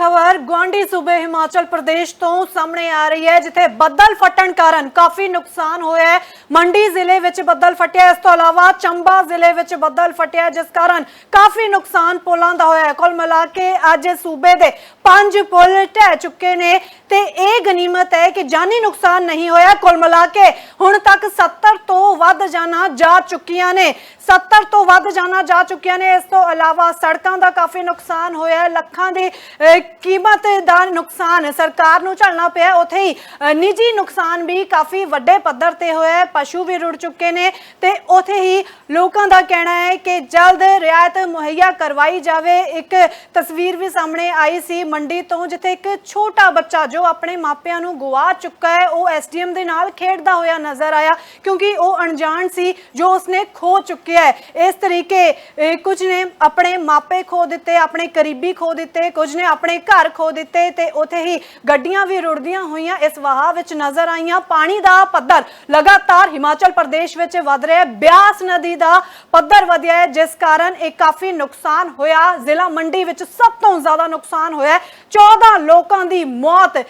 ਖਬਰ ਗਵਾਂਡੀ ਸੂਬੇ ਹਿਮਾਚਲ ਪ੍ਰਦੇਸ਼ ਤੋਂ ਸਾਹਮਣੇ ਆ ਰਹੀ ਹੈ, ਜਿੱਥੇ ਬੱਦਲ ਫਟਣ ਕਾਰਨ ਕਾਫੀ ਨੁਕਸਾਨ ਹੋਇਆ ਹੈ। ਮੰਡੀ ਜ਼ਿਲ੍ਹੇ ਵਿੱਚ ਬੱਦਲ ਫਟਿਆ, ਇਸ ਤੋਂ ਇਲਾਵਾ ਚੰਬਾ ਜ਼ਿਲ੍ਹੇ ਵਿੱਚ ਬੱਦਲ ਫਟਿਆ, ਜਿਸ ਕਾਰਨ ਕਾਫੀ ਨੁਕਸਾਨ ਪੁਲਾਂ ਦਾ ਹੋਇਆ ਹੈ। ਕੁੱਲ ਮਿਲਾ ਕੇ ਅੱਜ ਸੂਬੇ ਦੇ ਪੰਜ ਪੁਲ ਢਹਿ ਚੁੱਕੇ ਨੇ। ਤੇ ਇਹ ਗਨੀਮਤ ਹੈ ਕਿ ਜਾਨੀ ਨੁਕਸਾਨ ਨਹੀਂ ਹੋਇਆ। ਕੁੱਲ ਮਿਲਾ ਕੇ ਹੁਣ ਤੱਕ 70 ਤੋਂ ਵੱਧ ਜਾਨਾਂ ਜਾ ਚੁੱਕੀਆਂ ਨੇ। 70 ਤੋਂ ਵੱਧ ਜਾਨਾਂ ਜਾ ਚੁੱਕੀਆਂ ਨੇ। ਇਸ ਤੋਂ ਇਲਾਵਾ ਸੜਕਾਂ ਦਾ ਕਾਫੀ ਨੁਕਸਾਨ ਹੋਇਆ ਲੱਖਾਂ ਦੀ ਕੀਮਤ ਦਾ ਨੁਕਸਾਨ ਸਰਕਾਰ ਨੂੰ ਝੱਲਣਾ ਪਿਆ ਉਥੇ ਹੀ ਨਿੱਜੀ ਨੁਕਸਾਨ ਵੀ ਕਾਫੀ ਵੱਡੇ ਪੱਧਰ ਤੇ ਹੋਇਆ ਪਸ਼ੂ ਵੀ ਰੁੜ ਚੁੱਕੇ ਨੇ ਤੇ ਉਥੇ ਹੀ ਲੋਕਾਂ ਦਾ ਕਹਿਣਾ ਹੈ ਕਿ ਜਲਦ ਰਿਆਇਤ ਮੁਹੱਈਆ ਕਰਵਾਈ ਜਾਵੇ। ਇੱਕ ਤਸਵੀਰ ਵੀ ਸਾਹਮਣੇ ਆਈ ਸੀ ਮੰਡੀ ਤੋਂ, ਜਿੱਥੇ ਇੱਕ ਛੋਟਾ ਬੱਚਾ ਜੋ ਆਪਣੇ ਮਾਪਿਆਂ ਨੂੰ ਗਵਾ ਚੁੱਕਾ ਹੈ, ਉਹ ਐਸਡੀਐਮ ਦੇ ਨਾਲ ਖੇਡਦਾ ਹੋਇਆ ਨਜ਼ਰ ਆਇਆ, ਕਿਉਂਕਿ ਉਹ ਅਣਜਾਣ ਸੀ ਜੋ ਉਸਨੇ ਖੋ ਚੁੱਕਿਆ ਹੈ। ਇਸ ਤਰੀਕੇ ਕੁਝ ਨੇ ਆਪਣੇ ਮਾਪੇ ਖੋ ਦਿੱਤੇ, ਆਪਣੇ ਕਰੀਬੀ ਖੋ ਦਿੱਤੇ, ਕੁਝ ਨੇ ਆਪਣੇ ਘਰ ਖੋ ਦਿੱਤੇ ਤੇ ਉਥੇ ਹੀ ਗੱਡੀਆਂ ਵੀ ਰੁੜਦੀਆਂ ਹੋਈਆਂ ਇਸ ਵਹਾਅ ਵਿੱਚ ਨਜ਼ਰ ਆਈਆਂ। ਪਾਣੀ ਦਾ ਪੱਧਰ ਲਗਾਤਾਰ ਹਿਮਾਚਲ ਪ੍ਰਦੇਸ਼ ਵਿੱਚ ਵਧ ਰਿਹਾ ਹੈ। ਬਿਆਸ ਨਦੀ ਦਾ ਪੱਧਰ ਵਧਿਆ ਹੈ, ਜਿਸ ਕਾਰਨ ਇਹ ਕਾਫੀ ਨੁਕਸਾਨ ਹੋਇਆ। ਜ਼ਿਲ੍ਹਾ ਮੰਡੀ ਵਿੱਚ ਸਭ ਤੋਂ ਜ਼ਿਆਦਾ ਨੁਕਸਾਨ ਹੋਇਆ ਹੈ। 14 ਲੋਕਾਂ ਦੀ ਮੌਤ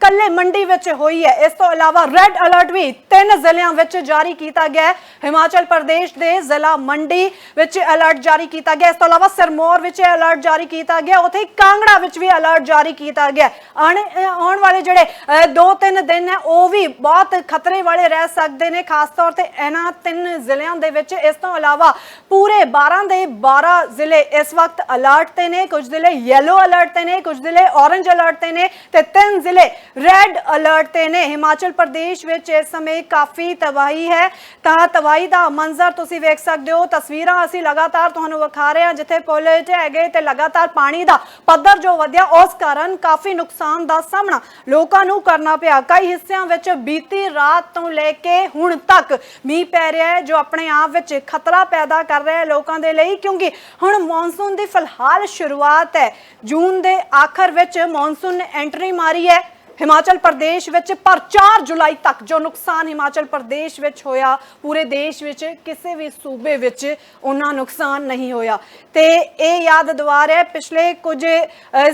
ਕੱਲੇ ਮੰਡੀ ਵਿੱਚ ਹੋਈ ਹੈ। ਇਸ ਤੋਂ ਇਲਾਵਾ ਰੈੱਡ ਅਲਰਟ ਵੀ ਤਿੰਨ ਜ਼ਿਲ੍ਹਿਆਂ ਵਿੱਚ ਜਾਰੀ ਕੀਤਾ ਗਿਆ ਹੈ। ਹਿਮਾਚਲ ਪ੍ਰਦੇਸ਼ ਦੇ ਜ਼ਿਲ੍ਹਾ ਮੰਡੀ ਵਿੱਚ ਅਲਰਟ ਜਾਰੀ ਕੀਤਾ ਗਿਆ। ਇਸ ਤੋਂ ਇਲਾਵਾ ਸਰਮੌਰ ਵਿੱਚ ਅਲਰਟ ਜਾਰੀ ਕੀਤਾ ਗਿਆ। ਉੱਥੇ ਹੀ ਕਾਂਗੜਾ ਵਿੱਚ ਵੀ ਅਲਰਟ ਜਾਰੀ ਕੀਤਾ ਗਿਆ। ਆਉਣ ਵਾਲੇ ਜਿਹੜੇ 2-3 ਦਿਨ ਹੈ, ਉਹ ਵੀ ਬਹੁਤ ਖਤਰੇ ਵਾਲੇ ਰਹਿ ਸਕਦੇ ਨੇ। ਖਾਸ ਤੌਰ ਤੇ ਇਹਨਾਂ ਤਿੰਨ ਜ਼ਿਲ੍ਹਿਆਂ ਦੇ ਵਿੱਚ। ਇਸ ਤੋਂ ਇਲਾਵਾ ਪੂਰੇ 12 ਦੇ 12 ਜ਼ਿਲ੍ਹੇ ਇਸ ਵਕਤ ਅਲਰਟ ਤੇ ਨੇ। ਕੁਝ ਜ਼ਿਲ੍ਹੇ ਯੈਲੋ ਅਲਰਟ ਤੇ ਨੇ, ਕੁਝ ਜ਼ਿਲ੍ਹੇ ਔਰੰਜ ਅਲਰਟ ਤੇ ਨੇ ਤੇ ਤਿੰਨ ਜ਼ਿਲ੍ਹੇ ਰੈੱਡ ਅਲਰਟ ਤੇ ਨੇ। ਹਿਮਾਚਲ ਪ੍ਰਦੇਸ਼ ਵਿੱਚ ਇਸ ਸਮੇਂ ਕਾਫੀ ਤਬਾਹੀ ਹੈ। ਤਾਂ ਤਬਾਹੀ ਦਾ ਮੰਜ਼ਰ ਤੁਸੀਂ ਵੇਖ ਸਕਦੇ ਹੋ। ਤਸਵੀਰਾਂ ਅਸੀਂ ਲਗਾਤਾਰ ਤੁਹਾਨੂੰ ਵਿਖਾ ਰਹੇ ਹਾਂ, ਜਿੱਥੇ ਪੁਲ ਹੈਗੇ ਗਏ ਤੇ ਲਗਾਤਾਰ ਪਾਣੀ ਦਾ ਪੱਧਰ ਜੋ ਵਧਿਆ, ਉਸ ਕਾਰਨ ਕਾਫੀ ਨੁਕਸਾਨ ਦਾ ਸਾਹਮਣਾ ਲੋਕਾਂ ਨੂੰ ਕਰਨਾ ਪਿਆ। ਕਈ ਹਿੱਸਿਆਂ ਵਿੱਚ ਬੀਤੀ ਰਾਤ ਤੋਂ ਲੈ ਕੇ ਹੁਣ ਤੱਕ ਮੀਂਹ ਪੈ ਰਿਹਾ ਹੈ, ਜੋ ਆਪਣੇ ਆਪ ਵਿੱਚ ਖਤਰਾ ਪੈਦਾ ਕਰ ਰਿਹਾ ਹੈ ਲੋਕਾਂ ਦੇ ਲਈ, ਕਿਉਂਕਿ ਹੁਣ ਮੌਨਸੂਨ ਦੀ ਫਿਲਹਾਲ ਸ਼ੁਰੂਆਤ ਹੈ। ਜੂਨ ਦੇ ਆਖਰ ਵਿੱਚ ਮੌਨਸੂਨ ਨੇ ਐਂਟਰੀ ਮਾਰੀ ਹੈ। ਹਿਮਾਚਲ ਪ੍ਰਦੇਸ਼ ਵਿੱਚ ਪਰ 4 ਜੁਲਾਈ ਤੱਕ ਜੋ ਨੁਕਸਾਨ ਹਿਮਾਚਲ ਪ੍ਰਦੇਸ਼ ਵਿੱਚ ਹੋਇਆ ਪੂਰੇ ਦੇਸ਼ ਵਿੱਚ ਕਿਸੇ ਵੀ ਸੂਬੇ ਵਿੱਚ ਉਹਨਾਂ ਨੁਕਸਾਨ ਨਹੀਂ ਹੋਇਆ। ਤੇ ਇਹ ਯਾਦ ਦਿਵਾ ਹੈ, ਪਿਛਲੇ ਕੁਝ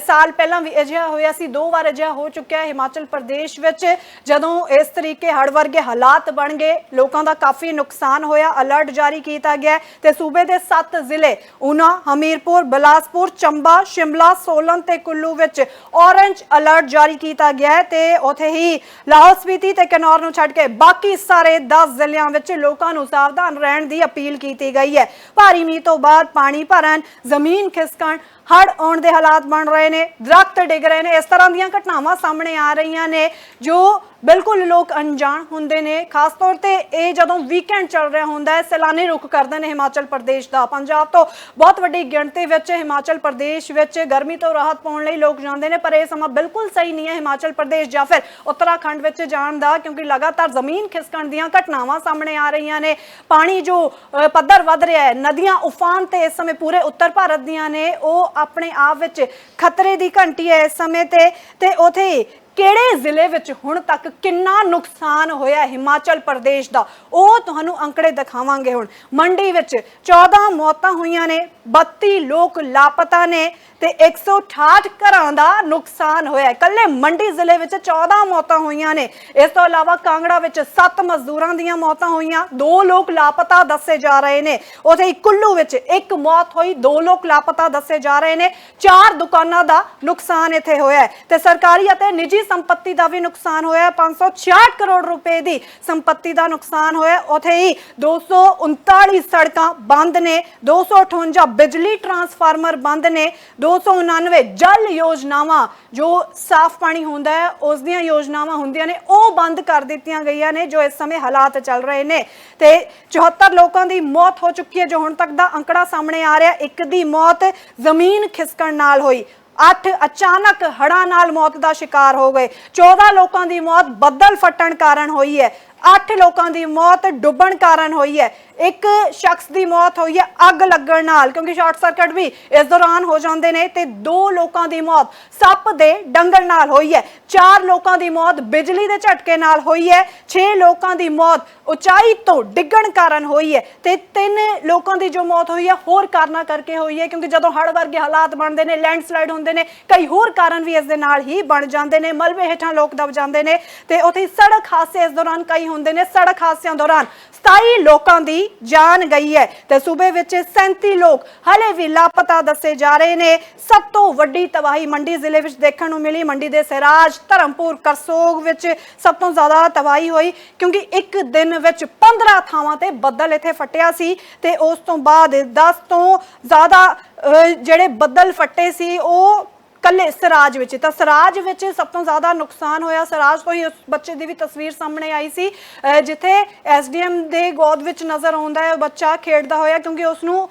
ਸਾਲ ਪਹਿਲਾਂ ਵੀ ਅਜਿਹਾ ਹੋਇਆ ਸੀ ਦੋ ਵਾਰ ਅਜਿਹਾ ਹੋ ਚੁੱਕਿਆ ਹੈ ਹਿਮਾਚਲ ਪ੍ਰਦੇਸ਼ ਵਿੱਚ ਜਦੋਂ ਇਸ ਤਰੀਕੇ ਹੜ੍ਹ ਵਰਗੇ ਹਾਲਾਤ ਬਣ ਗਏ ਲੋਕਾਂ ਦਾ ਕਾਫੀ ਨੁਕਸਾਨ ਹੋਇਆ ਅਲਰਟ ਜਾਰੀ ਕੀਤਾ ਗਿਆ ਹੈ ਤੇ ਸੂਬੇ ਦੇ 7 ਜ਼ਿਲ੍ਹੇ ਊਨਾ ਹਮੀਰਪੁਰ ਬਿਲਾਸਪੁਰ ਚੰਬਾ ਸ਼ਿਮਲਾ ਸੋਲਨ ਤੇ ਕੁੱਲੂ ਵਿੱਚ ਔਰੰਜ ਅਲਰਟ ਜਾਰੀ ਕੀਤਾ ਗਿਆ ਹੈ ਤੇ ਉਥੇ ਹੀ ਲਾਹੌਰ ਸਪੀਤੀ ਤੇ ਕਿਨੌਰ ਨੂੰ ਛੱਡ ਕੇ ਬਾਕੀ ਸਾਰੇ 10 ਜ਼ਿਲ੍ਹਿਆਂ ਵਿੱਚ ਲੋਕਾਂ ਨੂੰ ਸਾਵਧਾਨ ਰਹਿਣ ਦੀ ਅਪੀਲ ਕੀਤੀ ਗਈ ਹੈ। ਭਾਰੀ ਮੀਂਹ ਤੋਂ ਬਾਅਦ ਪਾਣੀ ਭਰਨ, ਜ਼ਮੀਨ ਖਿਸਕਣ ਹੜ੍ਹ ਆਉਣ ਦੇ ਹਾਲਾਤ ਬਣ ਰਹੇ ਨੇ, ਦਰਖਤ ਡਿੱਗ ਰਹੇ ਨੇ, ਇਸ ਤਰ੍ਹਾਂ ਦੀਆਂ ਘਟਨਾਵਾਂ ਸਾਹਮਣੇ ਆ ਰਹੀਆਂ ਨੇ, ਜੋ ਬਿਲਕੁਲ ਲੋਕ ਅਣਜਾਣ ਹੁੰਦੇ ਨੇ। ਖਾਸ ਤੌਰ ਤੇ ਇਹ ਜਦੋਂ ਵੀਕਐਂਡ ਚੱਲ ਰਿਹਾ ਹੁੰਦਾ ਹੈ, ਸੈਲਾਨੀ ਰੁਕ ਕਰਦੇ ਨੇ ਹਿਮਾਚਲ ਪ੍ਰਦੇਸ਼ ਦਾ। ਪੰਜਾਬ ਤੋਂ ਬਹੁਤ ਵੱਡੀ ਗਿਣਤੀ ਵਿੱਚ ਹਿਮਾਚਲ ਪ੍ਰਦੇਸ਼ ਵਿੱਚ ਗਰਮੀ ਤੋਂ ਰਾਹਤ ਪਾਉਣ ਲਈ ਲੋਕ ਜਾਂਦੇ ਨੇ, ਪਰ ਇਹ ਸਮਾਂ ਬਿਲਕੁਲ ਸਹੀ ਨਹੀਂ ਹੈ ਹਿਮਾਚਲ ਪ੍ਰਦੇਸ਼ ਜਾਂ ਫਿਰ ਉੱਤਰਾਖੰਡ ਵਿੱਚ ਜਾਣ ਦਾ, ਕਿਉਂਕਿ ਲਗਾਤਾਰ ਜ਼ਮੀਨ ਖਿਸਕਣ ਦੀਆਂ ਘਟਨਾਵਾਂ ਸਾਹਮਣੇ ਆ ਰਹੀਆਂ ਨੇ। ਪਾਣੀ ਜੋ ਪੱਧਰ ਵੱਧ ਰਿਹਾ ਹੈ, ਨਦੀਆਂ ਉਫਾਨ ਤੇ ਇਸ ਸਮੇਂ ਪੂਰੇ ਉੱਤਰ ਭਾਰਤ ਦੀਆਂ ਨੇ, ਉਹ ਆਪਣੇ ਆਪ ਵਿੱਚ ਖਤਰੇ ਦੀ ਘੰਟੀ ਹੈ ਇਸ ਸਮੇਂ ਤੇ ਤੇ ਉਥੇ ਕਿਹੜੇ ਜ਼ਿਲ੍ਹੇ ਵਿੱਚ ਹੁਣ ਤੱਕ ਕਿੰਨਾ ਨੁਕਸਾਨ ਹੋਇਆ ਹਿਮਾਚਲ ਪ੍ਰਦੇਸ਼ ਦਾ? ਉਹ ਤੁਹਾਨੂੰ ਅੰਕੜੇ ਦਿਖਾਵਾਂਗੇ ਹੁਣ। ਮੰਡੀ ਵਿੱਚ 14 ਮੌਤਾਂ ਹੋਈਆਂ ਨੇ 32 ਲੋਕ ਲਾਪਤਾ ਨੇ ਤੇ 168 ਘਰਾਂ ਦਾ ਨੁਕਸਾਨ ਹੋਇਆ। ਹੈ ਕੱਲੇ ਮੰਡੀ ਜ਼ਿਲ੍ਹੇ ਵਿੱਚ 14 ਮੌਤਾਂ ਹੋਈਆਂ ਨੇ। ਇਸ ਤੋਂ ਇਲਾਵਾ ਕਾਂਗੜਾ ਵਿੱਚ 7 ਮਜ਼ਦੂਰਾਂ ਦੀਆਂ ਮੌਤਾਂ ਹੋਈਆਂ। 2 ਲੋਕ ਲਾਪਤਾ ਦੱਸੇ ਜਾ ਰਹੇ ਨੇ। ਉਥੇ ਕੁੱਲੂ ਵਿੱਚ ਇੱਕ ਮੌਤ ਹੋਈ। 2 ਲੋਕ ਲਾਪਤਾ ਦੱਸੇ ਜਾ ਰਹੇ ਨੇ। ਚਾਰ ਦੁਕਾਨਾਂ ਦਾ ਨੁਕਸਾਨ ਇੱਥੇ ਹੋਇਆ ਹੈ ਤੇ ਸਰਕਾਰੀ ਅਤੇ ਨਿੱਜੀ ਸੰਪਤੀ ਦਾ ਵੀ ਨੁਕਸਾਨ ਹੋਇਆ 566 ਕਰੋੜ ਰੁਪਏ ਦੀ ਸੰਪਤੀ ਦਾ ਨੁਕਸਾਨ ਹੋਇਆ। ਉਥੇ ਹੀ 239 ਸੜਕਾਂ ਬੰਦ ਨੇ 258 ਬਿਜਲੀ ਟਰਾਂਸਫਾਰਮਰ ਬੰਦ ਨੇ 299 ਜਲ ਯੋਜਨਾਵਾਂ, ਜੋ ਸਾਫ਼ ਪਾਣੀ ਹੁੰਦਾ ਹੈ, ਉਸ ਦੀਆਂ ਯੋਜਨਾਵਾਂ ਹੁੰਦੀਆਂ ਨੇ, ਉਹ ਬੰਦ ਕਰ ਦਿੱਤੀਆਂ ਗਈਆਂ ਨੇ, ਜੋ ਇਸ ਸਮੇਂ ਹਾਲਾਤ ਚੱਲ ਰਹੇ ਨੇ। ਤੇ 74 ਲੋਕਾਂ ਦੀ ਮੌਤ ਹੋ ਚੁੱਕੀ ਹੈ, ਜੋ ਹੁਣ ਤੱਕ ਦਾ ਅੰਕੜਾ ਸਾਹਮਣੇ ਆ ਰਿਹਾ, ਇੱਕ ਦੀ ਮੌਤ ਜ਼ਮੀਨ ਖਿਸਕਣ ਨਾਲ ਹੋਈ। 8 ਅਚਾਨਕ ਹੜ੍ਹਾਂ ਨਾਲ ਮੌਤ ਦਾ ਸ਼ਿਕਾਰ ਹੋ ਗਏ। 14 ਲੋਕਾਂ ਦੀ ਮੌਤ ਬੱਦਲ ਫਟਣ ਕਾਰਨ ਹੋਈ ਹੈ। 8 ਲੋਕਾਂ ਦੀ ਮੌਤ, ਡੁੱਬਣ ਕਾਰਨ ਹੋਈ ਹੈ। ਇੱਕ ਸ਼ਖਸ ਦੀ ਮੌਤ ਹੋਈ ਹੈ ਅੱਗ ਲੱਗਣ ਨਾਲ, ਕਿਉਂਕਿ ਸ਼ਾਰਟ ਸਰਕਟ ਵੀ ਇਸ ਦੌਰਾਨ ਹੋ ਜਾਂਦੇ ਨੇ ਤੇ ਦੋ ਲੋਕਾਂ ਦੀ ਮੌਤ ਸੱਪ ਦੇ ਡੰਗਣ ਨਾਲ ਹੋਈ ਹੈ। ਚਾਰ ਲੋਕਾਂ ਦੀ ਮੌਤ ਬਿਜਲੀ ਦੇ ਝਟਕੇ ਨਾਲ ਹੋਈ ਹੈ। 6 ਲੋਕਾਂ ਦੀ ਮੌਤ ਉਚਾਈ ਤੋਂ ਡਿੱਗਣ ਕਾਰਨ ਹੋਈ ਹੈ ਤੇ ਤਿੰਨ ਲੋਕਾਂ ਦੀ ਜੋ ਮੌਤ ਹੋਈ ਹੈ, ਹੋਰ ਕਾਰਨਾਂ ਕਰਕੇ ਹੋਈ ਹੈ, ਕਿਉਂਕਿ ਜਦੋਂ ਹੜ੍ਹ ਵਰਗੇ ਹਾਲਾਤ ਬਣਦੇ ਨੇ, ਲੈਂਡਸਲਾਈਡ ਹੁੰਦੇ ਨੇ, ਕਈ ਹੋਰ ਕਾਰਨ ਵੀ ਇਸ ਦੇ ਨਾਲ ਹੀ ਬਣ ਜਾਂਦੇ ਨੇ, ਮਲਬੇ ਹੇਠਾਂ ਲੋਕ ਦਬ ਜਾਂਦੇ ਨੇ ਤੇ ਉੱਥੇ ਸੜਕ ਹਾਦਸੇ ਇਸ ਦੌਰਾਨ ਕਈ ਹੁੰਦੇ ਨੇ ਸੜਕ ਹਾਦਸਿਆਂ ਦੌਰਾਨ। 27 ਲੋਕਾਂ ਦੀ ਜਾਨ ਗਈ ਹੈ ਤੇ ਸੂਬੇ ਵਿੱਚ 37 ਲੋਕ ਹਲੇ ਵੀ ਲਾਪਤਾ ਦੱਸੇ ਜਾ ਰਹੇ ਨੇ। ਸਭ ਤੋਂ ਵੱਡੀ ਤਬਾਹੀ ਮੰਡੀ ਜ਼ਿਲ੍ਹੇ ਵਿੱਚ ਦੇਖਣ ਨੂੰ ਮਿਲੀ। ਮੰਡੀ ਦੇ ਸਰਾਜ ਧਰਮਪੁਰ ਕਰਸੋਗ ਵਿੱਚ ਸਭ ਤੋਂ ਜ਼ਿਆਦਾ ਤਬਾਹੀ ਹੋਈ ਕਿਉਂਕਿ ਇੱਕ ਦਿਨ ਵਿੱਚ 15 ਥਾਵਾਂ ਤੇ ਬੱਦਲ ਇੱਥੇ ਫਟਿਆ ਸੀ ਤੇ ਉਸ ਤੋਂ ਬਾਅਦ 10 ਤੋਂ ਜ਼ਿਆਦਾ ਅਹ, ਜਿਹੜੇ ਬੱਦਲ ਫਟੇ ਸੀ ਉਹ ਕੱਲੇ ਸਰਾਜ ਵਿੱਚ, ਤਾਂ ਸਰਾਜ ਵਿੱਚ ਸਭ ਤੋਂ ਜ਼ਿਆਦਾ ਨੁਕਸਾਨ ਹੋਇਆ, ਸਰਾਜ ਤੋਂ ਹੀ ਉਸ ਬੱਚੇ ਦੀ ਵੀ ਤਸਵੀਰ ਸਾਹਮਣੇ ਆਈ ਸੀ, ਅਹ ਜਿੱਥੇ ਐਸਡੀਐਮ ਦੇ ਗੋਦ ਵਿੱਚ ਨਜ਼ਰ ਆਉਂਦਾ ਹੈ, ਉਹ ਬੱਚਾ ਖੇਡਦਾ ਹੋਇਆ ਕਿਉਂਕਿ ਉਸ ਨੂੰ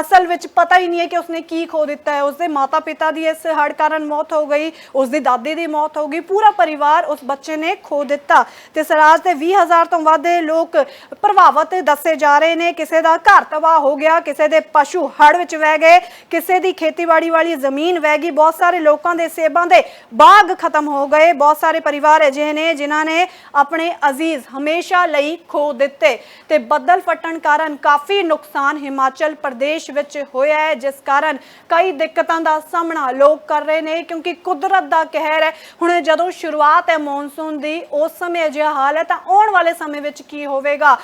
ਅਸਲ ਵਿੱਚ ਪਤਾ ਹੀ ਨਹੀਂ ਹੈ ਕਿ ਉਸਨੇ ਕੀ ਖੋ ਦਿੱਤਾ ਹੈ। ਉਸਦੇ ਮਾਤਾ-ਪਿਤਾ ਦੀ ਇਸ ਹੜ੍ਹ ਕਾਰਨ ਮੌਤ ਹੋ ਗਈ, ਉਸਦੀ ਦਾਦੀ ਦੀ ਮੌਤ ਹੋ ਗਈ, ਪੂਰਾ ਪਰਿਵਾਰ ਉਸ ਬੱਚੇ ਨੇ ਖੋ ਦਿੱਤਾ। ਤੇ ਸਰਾਜ ਤੇ 20000 ਤੋਂ ਵੱਧ ਲੋਕ ਪ੍ਰਭਾਵਿਤ ਦੱਸੇ ਜਾ ਰਹੇ ਨੇ। ਕਿਸੇ ਦਾ ਘਰ ਤਬਾਹ ਹੋ ਗਿਆ, ਕਿਸੇ ਦੇ ਪਸ਼ੂ ਹੜ੍ਹ ਵਿੱਚ ਵਹਿ ਗਏ, ਕਿਸੇ ਦੀ ਖੇਤੀਬਾੜੀ ਵਾਲੀ ਜ਼ਮੀਨ ਵਹਿ ਗਈ, ਬਹੁਤ ਸਾਰੇ ਲੋਕਾਂ ਦੇ ਸੇਬਾਂ ਦੇ ਬਾਗ ਖਤਮ ਹੋ ਗਏ। ਬਹੁਤ ਸਾਰੇ ਪਰਿਵਾਰ ਅਜਿਹੇ ਨੇ ਜਿਨ੍ਹਾਂ ਨੇ ਆਪਣੇ ਅਜ਼ੀਜ਼ ਹਮੇਸ਼ਾ ਲਈ ਖੋ ਦਿੱਤੇ। ਤੇ ਬੱਦਲ ਫਟਣ ਕਾਰਨ ਕਾਫੀ ਨੁਕਸਾਨ ਹਿਮਾਚਲ ਪ੍ਰਦੇਸ਼ ਵਿੱਚ ਹੋਇਆ ਹੈ, ਜਿਸ ਕਾਰਨ ਕਈ ਦਿੱਕਤਾਂ ਦਾ ਸਾਹਮਣਾ ਲੋਕ ਕਰ ਰਹੇ ਨੇ, ਕਿਉਂਕਿ ਕੁਦਰਤ ਦਾ ਕਹਿਰ ਹੈ, ਹੁਣ ਜਦੋਂ ਸ਼ੁਰੂਆਤ ਹੈ ਮੌਨਸੂਨ ਦੀ, ਉਸ ਸਮੇਂ ਅਜਿਹਾ ਹਾਲ ਹੈ, ਤਾਂ ਆਉਣ ਵਾਲੇ ਸਮੇਂ ਵਿੱਚ ਕੀ ਹੋਵੇਗਾ?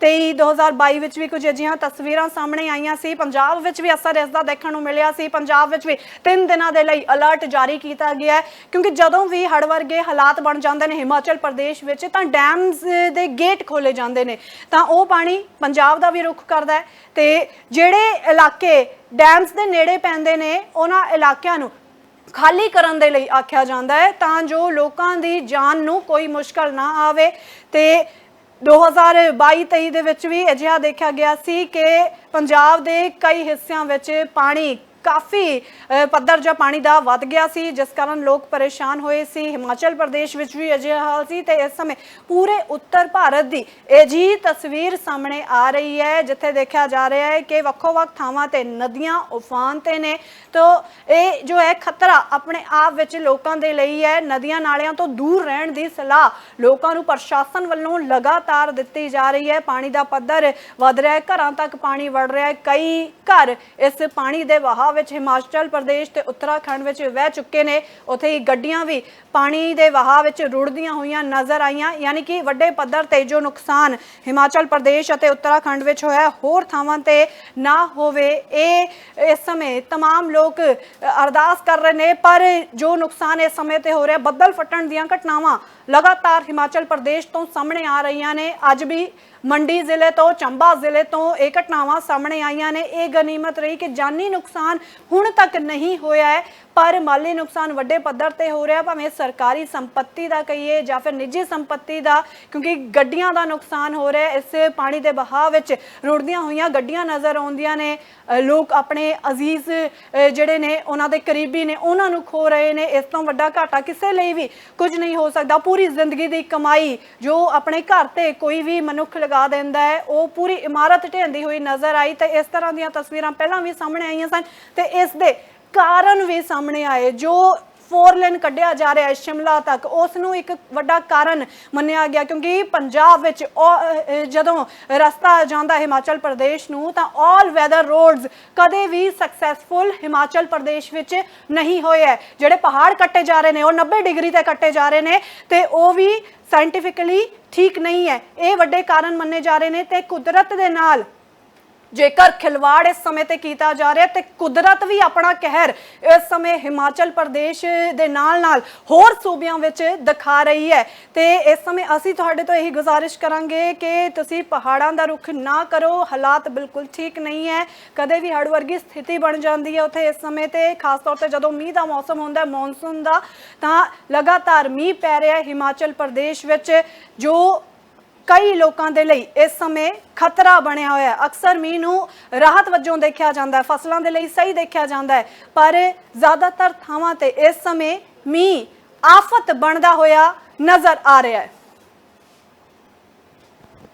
2023 2022 ਵਿੱਚ ਵੀ ਕੁਝ ਅਜਿਹੀਆਂ ਤਸਵੀਰਾਂ ਸਾਹਮਣੇ ਆਈਆਂ ਸੀ। ਪੰਜਾਬ ਵਿੱਚ ਵੀ ਅਸਰ ਇਸ ਦਾ ਦੇਖਣ ਨੂੰ ਮਿਲਿਆ ਸੀ। ਪੰਜਾਬ ਵਿੱਚ ਵੀ 3 ਦਿਨਾਂ ਦੇ ਲਈ ਅਲਰਟ ਜਾਰੀ ਕੀਤਾ ਗਿਆ ਹੈ। ਕਿਉਂਕਿ ਜਦੋਂ ਵੀ ਹੜ੍ਹ ਵਰਗੇ ਹਾਲਾਤ ਬਣ ਜਾਂਦੇ ਨੇ ਹਿਮਾਚਲ ਪ੍ਰਦੇਸ਼ ਵਿੱਚ, ਤਾਂ ਡੈਮਸ ਦੇ ਗੇਟ ਖੋਲੇ ਜਾਂਦੇ ਨੇ। ਤਾਂ ਉਹ ਪਾਣੀ ਪੰਜਾਬ ਦਾ ਵੀ ਰੁਖ ਕਰਦਾ ਹੈ ਤੇ ਜਿਹੜੇ ਇਲਾਕੇ ਡੈਮਸ ਦੇ ਨੇੜੇ ਪੈਂਦੇ ਨੇ, ਉਹਨਾਂ ਇਲਾਕਿਆਂ ਨੂੰ ਖਾਲੀ ਕਰਨ ਦੇ ਲਈ ਆਖਿਆ ਜਾਂਦਾ ਹੈ ਤਾਂ ਜੋ ਲੋਕਾਂ ਦੀ ਜਾਨ ਨੂੰ ਕੋਈ ਮੁਸ਼ਕਲ ਨਾ ਆਵੇ ਤੇ 2022-23 ਦੇ ਵਿੱਚ ਵੀ ਅਜਿਹਾ ਦੇਖਿਆ ਗਿਆ ਸੀ ਕਿ ਪੰਜਾਬ ਦੇ ਕਈ ਹਿੱਸਿਆਂ ਵਿੱਚ ਪਾਣੀ ਕਾਫੀ ਪੱਧਰ ਜਾਂ ਪਾਣੀ ਦਾ ਵੱਧ ਗਿਆ ਸੀ, ਜਿਸ ਕਾਰਨ ਲੋਕ ਪਰੇਸ਼ਾਨ ਹੋਏ ਸੀ। ਹਿਮਾਚਲ ਪ੍ਰਦੇਸ਼ ਵਿੱਚ ਵੀ ਅਜਿਹਾ ਹਾਲ ਸੀ ਤੇ ਇਸ ਸਮੇਂ ਪੂਰੇ ਉੱਤਰ ਭਾਰਤ ਦੀ ਅਜਿਹੀ ਤਸਵੀਰ ਸਾਹਮਣੇ ਆ ਰਹੀ ਹੈ, ਜਿੱਥੇ ਦੇਖਿਆ ਜਾ ਰਿਹਾ ਹੈ ਕਿ ਵੱਖੋ-ਵੱਖ ਥਾਵਾਂ ਤੇ ਨਦੀਆਂ ਉਫਾਨ ਤੇ ਨੇ। ਤੋ, ਇਹ ਜੋ ਹੈ ਖਤਰਾ ਆਪਣੇ ਆਪ ਵਿੱਚ ਲੋਕਾਂ ਦੇ ਲਈ ਹੈ। ਨਦੀਆਂ ਨਾਲਿਆਂ ਤੋਂ ਦੂਰ ਰਹਿਣ ਦੀ ਸਲਾਹ ਲੋਕਾਂ ਨੂੰ ਪ੍ਰਸ਼ਾਸਨ ਵੱਲੋਂ ਲਗਾਤਾਰ ਦਿੱਤੀ ਜਾ ਰਹੀ ਹੈ। ਪਾਣੀ ਦਾ ਪੱਧਰ ਵਧ ਰਿਹਾ ਹੈ, ਘਰਾਂ ਤੱਕ ਪਾਣੀ ਵੜ ਰਿਹਾ ਹੈ। ਕਈ ਘਰ ਇਸ ਪਾਣੀ ਦੇ ਵਹਾਅ ਵਿੱਚ ਹਿਮਾਚਲ ਪ੍ਰਦੇਸ਼ ਤੇ ਉੱਤਰਾਖੰਡ ਵਿੱਚ ਵਹਿ ਚੁੱਕੇ ਨੇ ਉੱਥੇ ਹੀ ਗੱਡੀਆਂ ਵੀ ਪਾਣੀ ਦੇ ਵਹਾਅ ਵਿੱਚ ਰੁੜਦੀਆਂ ਹੋਈਆਂ ਨਜ਼ਰ ਆਈਆਂ ਯਾਨੀ ਕਿ ਵੱਡੇ ਪੱਧਰ ਤੇ ਜੋ ਨੁਕਸਾਨ ਹਿਮਾਚਲ ਪ੍ਰਦੇਸ਼ ਅਤੇ ਉੱਤਰਾਖੰਡ ਵਿੱਚ ਹੋਇਆ ਹੈ, ਹੋਰ ਥਾਵਾਂ ਤੇ ਨਾ ਹੋਵੇ ਇਹ ਇਸ ਸਮੇਂ तमाम ਲੋਕ ਅ, ਅਰਦਾਸ ਕਰ ਰਹੇ ਨੇ ਪਰ ਜੋ ਨੁਕਸਾਨ ਇਸ ਸਮੇਂ ਤੇ ਹੋ ਰਿਹਾ ਬੱਦਲ ਫਟਣ ਦੀਆਂ ਘਟਨਾਵਾਂ ਲਗਾਤਾਰ ਹਿਮਾਚਲ ਪ੍ਰਦੇਸ਼ ਤੋਂ ਸਾਹਮਣੇ ਆ ਰਹੀਆਂ ਨੇ। ਅੱਜ ਵੀ ਮੰਡੀ ਜ਼ਿਲ੍ਹੇ ਤੋਂ, ਚੰਬਾ ਜ਼ਿਲ੍ਹੇ ਤੋਂ ਇਹ ਘਟਨਾਵਾਂ ਸਾਹਮਣੇ ਆਈਆਂ ਨੇ। ਇਹ ਗਨੀਮਤ ਰਹੀ ਕਿ ਜਾਨੀ ਨੁਕਸਾਨ ਹੁਣ ਤੱਕ ਨਹੀਂ ਹੋਇਆ ਹੈ, ਪਰ ਮਾਲੀ ਨੁਕਸਾਨ ਵੱਡੇ ਪੱਧਰ ਤੇ ਹੋ ਰਿਹਾ, ਭਾਵੇਂ ਸਰਕਾਰੀ ਸੰਪਤੀ ਦਾ ਕਹੀਏ ਜਾਂ ਫਿਰ ਨਿੱਜੀ ਸੰਪਤੀ ਦਾ, ਕਿਉਂਕਿ ਗੱਡੀਆਂ ਦਾ ਨੁਕਸਾਨ ਹੋ ਰਿਹਾ ਇਸ ਪਾਣੀ ਦੇ ਬਹਾਅ ਵਿੱਚ ਰੁੜਦੀਆਂ ਹੋਈਆਂ ਗੱਡੀਆਂ ਨਜ਼ਰ ਆਉਂਦੀਆਂ ਨੇ। ਲੋਕ ਆਪਣੇ ਅਜ਼ੀਜ਼ ਜਿਹੜੇ ਨੇ, ਉਹਨਾਂ ਦੇ ਕਰੀਬੀ ਨੇ, ਉਹਨਾਂ ਨੂੰ ਖੋ ਰਹੇ ਨੇ। ਇਸ ਤੋਂ ਵੱਡਾ ਘਾਟਾ ਕਿਸੇ ਲਈ ਵੀ ਕੁਝ ਨਹੀਂ ਹੋ ਸਕਦਾ। ਪੂਰੀ ਜ਼ਿੰਦਗੀ ਦੀ ਕਮਾਈ ਜੋ ਆਪਣੇ ਘਰ ਤੇ ਕੋਈ ਵੀ ਮਨੁੱਖ ਲਗਾ ਦਿੰਦਾ ਹੈ, ਉਹ ਪੂਰੀ ਇਮਾਰਤ ਢਹਿੰਦੀ ਹੋਈ ਨਜ਼ਰ ਆਈ ਤੇ ਇਸ ਤਰ੍ਹਾਂ ਦੀਆਂ ਤਸਵੀਰਾਂ ਪਹਿਲਾਂ ਵੀ ਸਾਹਮਣੇ ਆਈਆਂ ਸਨ ਤੇ ਇਸ ਦੇ ਕਾਰਨ ਵੀ ਸਾਹਮਣੇ ਆਏ, ਜੋ ਫੋਰ ਲੇਨ ਕੱਢਿਆ ਜਾ ਰਿਹਾ ਹੈ ਸ਼ਿਮਲਾ ਤੱਕ। ਉਸ ਨੂੰ ਇੱਕ ਵੱਡਾ ਕਾਰਨ ਮੰਨਿਆ ਗਿਆ ਕਿਉਂਕਿ ਪੰਜਾਬ ਵਿੱਚ ਉਹ, ਜਦੋਂ ਰਸਤਾ ਜਾਂਦਾ ਹਿਮਾਚਲ ਪ੍ਰਦੇਸ਼ ਨੂੰ ਤਾਂ 올 ਵੈਦਰ ਰੋਡਸ ਕਦੇ ਵੀ ਸਕਸੈਸਫੁਲ ਹਿਮਾਚਲ ਪ੍ਰਦੇਸ਼ ਵਿੱਚ ਨਹੀਂ ਹੋਏ ਹੈ। ਜਿਹੜੇ ਪਹਾੜ ਕੱਟੇ ਜਾ ਰਹੇ ਨੇ ਉਹ 90 ਡਿਗਰੀ ਤੇ ਕੱਟੇ ਜਾ ਰਹੇ ਨੇ ਤੇ ਉਹ ਵੀ ਸਾਇੰਟੀਫਿਕਲੀ ਠੀਕ ਨਹੀਂ ਹੈ। ਇਹ ਵੱਡੇ ਕਾਰਨ ਮੰਨੇ ਜਾ ਰਹੇ ਨੇ ਤੇ ਕੁਦਰਤ ਦੇ ਨਾਲ ਜੇਕਰ ਖਿਲਵਾੜ ਇਸ ਸਮੇਂ ਤੇ ਕੀਤਾ ਜਾ ਰਿਹਾ ਤੇ ਕੁਦਰਤ ਵੀ ਆਪਣਾ ਕਹਿਰ ਇਸ ਸਮੇਂ ਹਿਮਾਚਲ ਪ੍ਰਦੇਸ਼ ਦੇ ਨਾਲ-ਨਾਲ ਹੋਰ ਸੂਬਿਆਂ ਵਿੱਚ ਦਿਖਾ ਰਹੀ ਹੈ। ਤੇ ਇਸ ਸਮੇਂ ਅਸੀਂ ਤੁਹਾਡੇ ਤੋਂ ਇਹੀ ਗੁਜ਼ਾਰਿਸ਼ ਕਰਾਂਗੇ ਕਿ ਤੁਸੀਂ ਪਹਾੜਾਂ ਦਾ ਰੁਖ ਨਾ ਕਰੋ, ਹਾਲਾਤ ਬਿਲਕੁਲ ਠੀਕ ਨਹੀਂ ਹੈ। ਕਦੇ ਵੀ ਹੜ੍ਹ ਵਰਗੀ ਸਥਿਤੀ ਬਣ ਜਾਂਦੀ ਹੈ ਉੱਥੇ ਇਸ ਸਮੇਂ ਤੇ, ਖਾਸ ਤੌਰ ਤੇ ਜਦੋਂ ਮੀਂਹ ਦਾ ਮੌਸਮ ਹੁੰਦਾ ਹੈ ਮੌਨਸੂਨ ਦਾ, ਤਾਂ ਲਗਾਤਾਰ ਮੀਂਹ ਪੈ ਰਿਹਾ ਹੈ ਹਿਮਾਚਲ ਪ੍ਰਦੇਸ਼ ਵਿੱਚ, ਜੋ ਕਈ ਲੋਕਾਂ ਦੇ ਲਈ ਇਸ ਸਮੇਂ ਖਤਰਾ ਬਣਿਆ ਹੋਇਆ ਹੈ। ਅਕਸਰ ਮੀਂਹ ਨੂੰ ਰਾਹਤ ਵਜੋਂ ਦੇਖਿਆ ਜਾਂਦਾ ਹੈ। ਫਸਲਾਂ ਦੇ ਲਈ ਸਹੀ ਦੇਖਿਆ ਜਾਂਦਾ ਹੈ। ਪਰ ਜ਼ਿਆਦਾਤਰ ਥਾਵਾਂ ਤੇ ਇਸ ਸਮੇਂ ਮੀਂਹ ਆਫਤ ਬਣਦਾ ਹੋਇਆ ਨਜ਼ਰ ਆ ਰਿਹਾ ਹੈ।